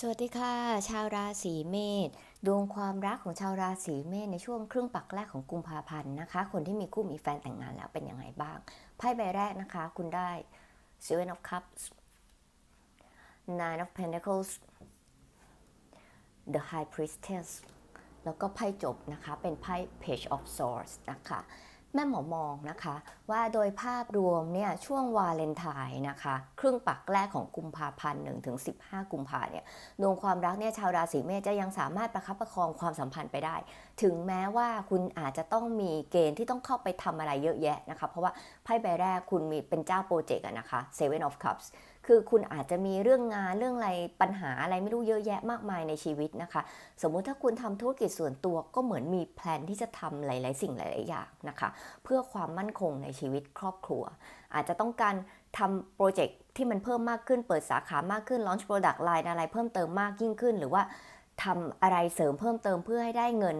สวัสดีค่ะ ชาวราศีเมษดวงความรักของชาวราศีเมษในช่วงครึ่งปักแรกของกุมภาพันธ์นะคะ คนที่มีคู่มีแฟนแต่งงานแล้วเป็นยังไงบ้างไพ่ใบแรกนะคะ คุณได้ Seven of Cups Nine of Pentacles The High Priestess แล้วก็ไพ่จบนะคะ เป็นไพ่ Page of Swords นะคะ แม่หมอมองนะคะ ว่าโดยภาพรวมเนี่ยช่วงวาเลนไทน์นะคะ ครึ่งปักแรกของกุมภาพันธ์1ถึง15กุมภาเนี่ยดวงความรักเนี่ยชาวราศีเมษจะยังสามารถประคับประคองความสัมพันธ์ไปได้ ถึงแม้ว่าคุณอาจจะต้องมีเกณฑ์ที่ต้องเข้าไปทำอะไรเยอะแยะนะคะ เพราะว่าไพ่ใบแรกคุณมีเป็นเจ้าโปรเจกต์อะนะคะ Seven of Cups คือคุณอาจจะมีเรื่องงานเรื่องอะไรปัญหาอะไรไม่รู้เยอะแยะมากมายในชีวิตนะคะ สมมุติถ้าคุณทำธุรกิจส่วนตัวก็เหมือนมีแพลนที่จะทำหลาย ๆ สิ่งหลาย ๆ อย่างนะคะ เพื่อความมั่นคงในชีวิตครอบครัว อาจจะต้องการทำโปรเจกต์ที่มันเพิ่มมากขึ้น เปิดสาขามากขึ้น launch product line อะไรเพิ่มเติมมากยิ่งขึ้น หรือว่าทำอะไรเสริมเพิ่มเติมเพื่อให้ได้เงิน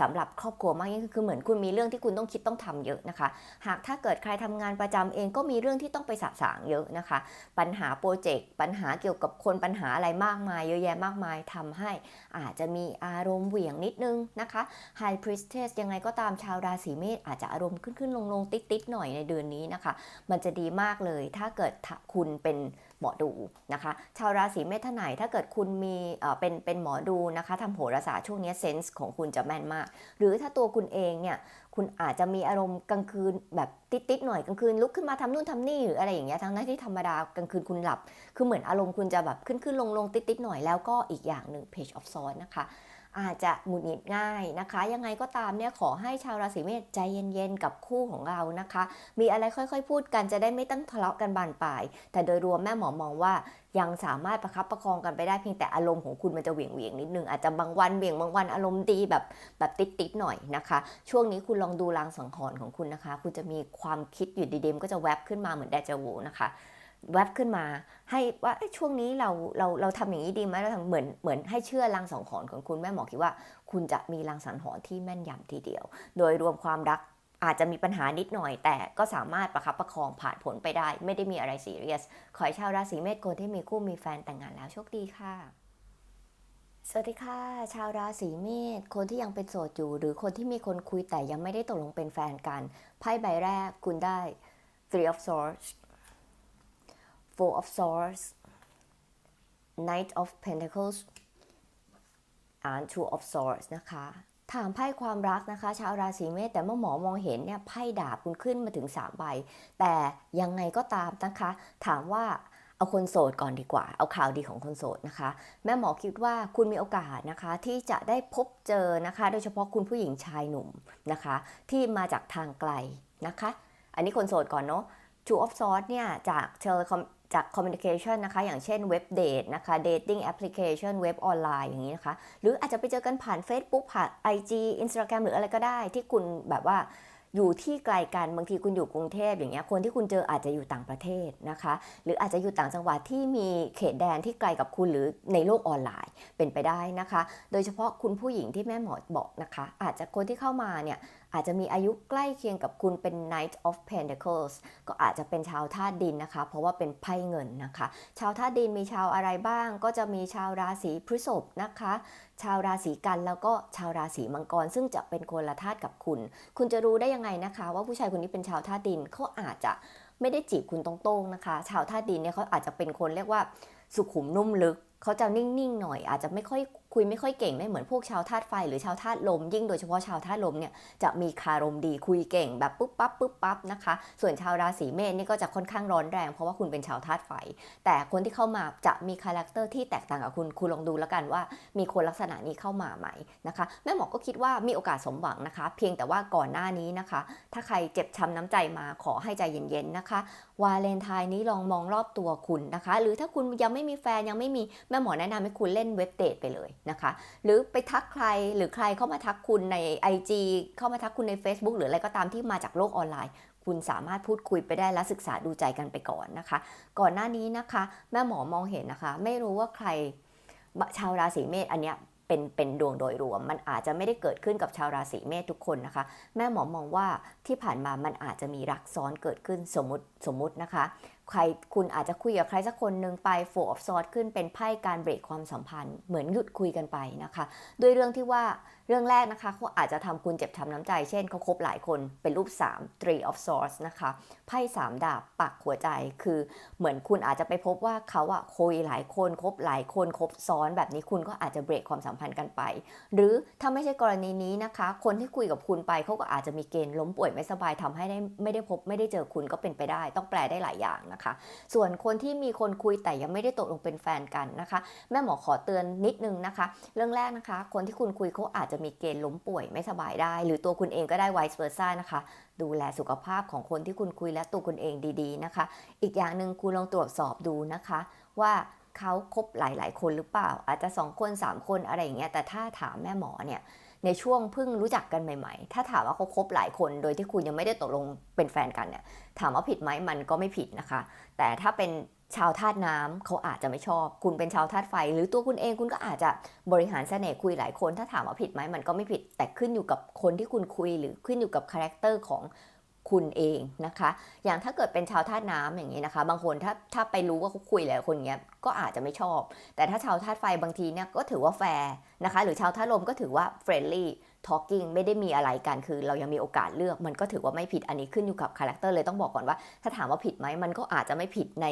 สำหรับครอบครัวมากยิ่งขึ้นคือเหมือนคุณมีเรื่องที่คุณต้องคิดต้องทำเยอะนะคะ หากถ้าเกิดใครทำงานประจำเองก็มีเรื่องที่ต้องไปสะสางเยอะนะคะ ปัญหาโปรเจกต์ปัญหาเกี่ยวกับคนปัญหาอะไรมากมายเยอะแยะมากมายทำให้อาจจะมีอารมณ์เหวี่ยงนิดนึงนะคะ High Priestess ยังไงก็ตามชาวราศีเมษอาจจะอารมณ์ขึ้นขึ้นลงลงติดติดหน่อยในเดือนนี้นะคะ มันจะดีมากเลยถ้าเกิดคุณเป็น หมอดูนะคะ ชาวราศีเมษท่านไหนถ้าเกิดคุณมีเป็นเป็นหมอดูนะคะทำโหราศาสตร์ช่วงนี้เซนส์ของคุณจะแม่นมาก หรือถ้าตัวคุณเองเนี่ยคุณอาจจะมีอารมณ์กลางคืนแบบติดๆหน่อยกลางคืนลุกขึ้นมาทำนู่นทำนี่หรืออะไรอย่างเงี้ยทั้งนั้นที่ธรรมดากลางคืนคุณหลับ คือเหมือนอารมณ์คุณจะแบบขึ้นขึ้นลงลงติดๆหน่อยแล้วก็อีกอย่างหนึ่ง page of swords นะคะ อาจจะหงุดหงิดง่ายนะคะ ยังไงก็ตามเนี่ยขอให้ชาวราศีเมษใจเย็นๆ กับคู่ของเรานะคะ มีอะไรค่อยๆ พูดกันจะได้ไม่ต้องทะเลาะกันบานปลาย แต่โดยรวมแม่หมอมองว่ายังสามารถประคับประคองกันไปได้เพียงแต่อารมณ์ของคุณมันจะเหวี่ยงเวียงนิดนึงอาจจะบางวันเหวี่ยงบางวันอารมณ์ดีแบบแบบติดๆหน่อยนะคะ ช่วงนี้คุณลองดูรางสังหรณ์ของคุณนะคะ คุณจะมีความคิดอยู่ดีๆมันก็จะแวบขึ้นมาเหมือนแดจาวูนะคะ แวบขึ้นมาให้ว่าช่วงนี้เราเราเราทำอย่างนี้ดีไหมเราทำเหมือนเหมือนให้เชื่อลางสังหรณ์ของคุณแม่หมอคิดว่า คุณจะมีลางสังหรณ์ที่แม่นยำทีเดียว โดยรวมความรักอาจจะมีปัญหานิดหน่อย แต่ก็สามารถประคับประคองผ่านผลไปได้ ไม่ได้มีอะไรซีเรียส ขอให้ชาวราศีเมษคนที่มีคู่มีแฟนแต่งงานแล้วโชคดีค่ะ สวัสดีค่ะ ชาวราศีเมษคนที่ยังเป็นโสดอยู่ หรือคนที่มีคนคุยแต่ยังไม่ได้ตกลงเป็นแฟนกันไพ่ใบแรกคุณได้ Three of Swords Four of Swords Knight of Pentacles and Two of Swords นะคะ ถามไพ่ความรักนะคะ ชาวราศีเมษแต่เมื่อหมอมองเห็นเนี่ยไพ่ดาบคุณขึ้นมาถึง3ใบ แต่ยังไงก็ตามนะคะ ถามว่าเอาคนโสดก่อนดีกว่า เอาข่าวดีของคนโสดนะคะ แม่หมอคิดว่าคุณมีโอกาสนะคะ ที่จะได้พบเจอนะคะ โดยเฉพาะคุณผู้หญิงชายหนุ่มนะคะ ที่มาจากทางไกลนะคะ อันนี้คนโสดก่อนเนาะ Two of Swords เนี่ยจากเทเลคอม จาก communication นะคะ อย่างเช่นเว็บเดทนะคะ dating application เว็บออนไลน์อย่างนี้นะคะ หรืออาจจะไปเจอกันผ่าน Facebook ผ่าน IG Instagram หรืออะไรก็ได้ที่คุณแบบว่าอยู่ที่ไกลกันบางทีคุณอยู่กรุงเทพอย่างเงี้ยคนที่คุณเจออาจจะอยู่ต่างประเทศนะคะ หรืออาจจะอยู่ต่างจังหวัดที่มีเขตแดนที่ไกลกับคุณหรือในโลกออนไลน์เป็นไปได้นะคะ โดยเฉพาะคุณผู้หญิงที่แม่หมอบอกนะคะ อาจจะคนที่เข้ามาเนี่ย อาจจะมีอายุใกล้เคียงกับคุณเป็น Knight of Pentacles ก็อาจจะเป็นชาวธาตุดินนะคะ เพราะว่าเป็นไพ่เงินนะคะ ชาวธาตุดินมีชาวอะไรบ้าง ก็จะมีชาวราศีพฤษภนะคะ ชาวราศีกันแล้วก็ชาวราศีมังกร ซึ่งจะเป็นคนละธาตุกับคุณ คุณจะรู้ได้ยังไงนะคะ ว่าผู้ชายคนนี้เป็นชาวธาตุดินเขาอาจจะไม่ได้จีบคุณตรงๆนะคะ ชาวธาตุดินเนี่ยเขาอาจจะเป็นคนเรียกว่าสุขุมนุ่มลึก เขาจะนิ่งๆหน่อย อาจจะไม่ค่อยคุยไม่ค่อยเก่งไม่เหมือนพวกชาวธาตุไฟหรือชาวธาตุลม ยิ่งโดยเฉพาะชาวธาตุลมเนี่ยจะมีคารมดีคุยเก่งแบบปุ๊บปั๊บปุ๊บปั๊บนะคะ ส่วนชาวราศีเมษนี่ก็จะค่อนข้างร้อนแรง เพราะว่าคุณเป็นชาวธาตุไฟ แต่คนที่เข้ามาจะมีคาแรคเตอร์ที่แตกต่างกับคุณคุณลองดูแล้วกันว่า มีคนลักษณะนี้เข้ามาไหมนะคะแม่หมอก็คิดว่ามีโอกาสสมหวังนะคะ เพียงแต่ว่าก่อนหน้านี้นะคะ ถ้าใครเจ็บช้ำน้ำใจมาขอให้ใจเย็นๆนะคะวาเลนไทน์นี้ลองมองรอบตัวคุณนะคะ หรือถ้าคุณยังไม่มีแฟนยังไม่มีแม่หมอแนะนำให้คุณเล่นเว็บเดทไปเลยนะคะ หรือไปทักใครหรือใครเข้ามาทักคุณใน IG เข้ามาทักคุณใน Facebook หรืออะไรก็ตามที่มาจากโลกออนไลน์ คุณสามารถพูดคุยไปได้และศึกษาดูใจกันไปก่อนนะคะ ก่อนหน้านี้นะคะ แม่หมอมองเห็นนะคะ ไม่รู้ว่าใครชาวราศีเมษอันเนี้ยเป็นเป็นดวงโดยรวม มันอาจจะไม่ได้เกิดขึ้นกับชาวราศีเมษทุกคนนะคะ แม่หมอมองว่าที่ผ่านมามันอาจจะมีรักซ้อนเกิดขึ้นสมมติสมมตินะคะ ใครคุณอาจจะคุยกับใครสักคนหนึ่งไป four of swords ขึ้นเป็นไพ่การเบรกความสัมพันธ์ เหมือนหยุดคุยกันไปนะคะด้วยเรื่องที่ว่าเรื่องแรกนะคะเขาอาจจะทำคุณเจ็บช้ำน้ำใจ เช่นเขาคบหลายคนเป็นรูป 3 three of swords นะคะไพ่สามดาบปักหัวใจคือเหมือนคุณอาจจะไปพบว่าเขาอะคุยหลายคนคบหลายคนคบซ้อนแบบนี้คุณก็อาจจะเบรกความสัมพันธ์กันไป หรือถ้าไม่ใช่กรณีนี้นะคะ คนที่คุยกับคุณไปเขาก็อาจจะมีเกณฑ์ล้มป่วยไม่สบายทำให้ได้ไม่ได้พบไม่ได้เจอคุณก็เป็นไปได้ ต้องแปลได้หลายอย่างนะคะส่วนคนที่มีคนคุยแต่ยังไม่ได้ตกลงเป็นแฟนกันนะคะ แม่หมอขอเตือนนิดนึงนะคะ เรื่องแรกนะคะ คนที่คุณคุยเขาอาจจะมีเกณฑ์ล้มป่วยไม่สบายได้ หรือตัวคุณเองก็ได้ไวส์เวอร์ซ่านะคะ ดูแลสุขภาพของคนที่คุณคุยและตัวคุณเองดีๆนะคะ อีกอย่างหนึ่งคุณลองตรวจสอบดูนะคะ ว่า เขาคบหลาย ๆ คนหรือเปล่า อาจจะ 2 คน 3 คนอะไรอย่างเงี้ยแต่ถ้าถามแม่หมอเนี่ยในช่วงเพิ่งรู้จักกันใหม่ ๆ ถ้าถามว่าเขาคบหลายคนโดยที่คุณยังไม่ได้ตกลงเป็นแฟนกันเนี่ยถามว่าผิดไหมมันก็ไม่ผิดนะคะ แต่ถ้าเป็นชาวธาตุน้ำเขาอาจจะไม่ชอบ คุณเป็นชาวธาตุไฟ หรือตัวคุณเองคุณก็อาจจะบริหารเสน่ห์คุยหลายคน ถ้าถามว่าผิดไหมมันก็ไม่ผิด แต่ขึ้นอยู่กับคนที่คุณคุยหรือขึ้นอยู่กับคาแรคเตอร์ของ คุณเองนะคะ อย่างถ้าเกิดเป็นชาวธาตุน้ำอย่างนี้นะคะ บางคนถ้าถ้าไปรู้ว่าเขาคุยหลายคนเงี้ยก็อาจจะไม่ชอบ แต่ถ้าชาวธาตุไฟบางทีเนี่ยก็ถือว่าแฟร์นะคะ หรือชาวธาตุลมก็ถือว่าเฟรนลี่ talking ไม่ได้มีอะไรกันคือเรายังมีโอกาสเลือกมันก็ถือว่าไม่ผิดอันนี้ขึ้นอยู่กับคาแรคเตอร์เลยต้องบอกก่อนว่า ถ้าถามว่าผิดไหมมันก็อาจจะไม่ผิดใน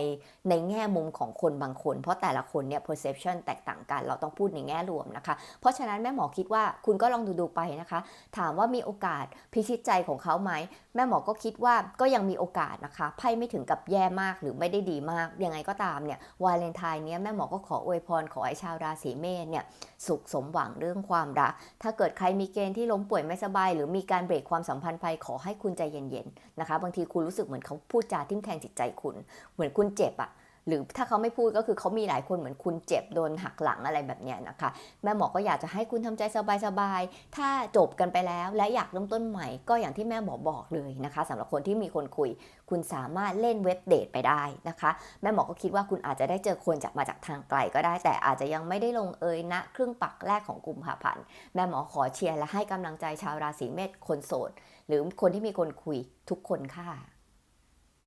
ในแง่มุมของคนบางคน เพราะแต่ละคนเนี่ย perception แตกต่างกันเราต้องพูดในแง่รวมนะคะ เพราะฉะนั้นแม่หมอคิดว่าคุณก็ลองดูดูไปนะคะ ถามว่ามีโอกาสพิชิตใจของเขาไหมแม่หมอก็คิดว่าก็ยังมีโอกาสนะคะไพ่ไม่ถึงกับแย่มากหรือไม่ได้ดีมากยังไงก็ตามเนี่ยวาเลนไทน์เนี้ยแม่หมอก็ขออวยพรขอให้ชาวราศีเมษเนี่ยสุขสมหวังเรื่องความรัก ถ้าเกิดใครมีเกนที่ล้มป่วยไม่สบาย หรือมีการเบรกความสัมพันธ์ไปขอให้คุณใจเย็นๆนะคะ บางทีคุณรู้สึกเหมือนเขาพูดจาทิ่มแทงจิตใจคุณ เหมือนคุณเจ็บอะ หรือถ้าเขาไม่พูดก็คือเขามีหลายคนเหมือนคุณเจ็บโดนหักหลังอะไรแบบเนี้ยนะคะ แม่หมอก็อยากจะให้คุณทำใจสบายๆ ถ้าจบกันไปแล้วและอยากเริ่มต้นใหม่ ก็อย่างที่แม่หมอบอกเลยนะคะสำหรับคนที่มีคนคุย คุณสามารถเล่นเว็บเดทไปได้นะคะ แม่หมอก็คิดว่าคุณอาจจะได้เจอคนจากมาจากทางไกลก็ได้ แต่อาจจะยังไม่ได้ลงเอยณครึ่งปักแรกของกุมภาพันธ์แม่หมอขอเชียร์และให้กำลังใจชาวราศีเมษคนโสดหรือคนที่มีคนคุยทุกคนค่ะ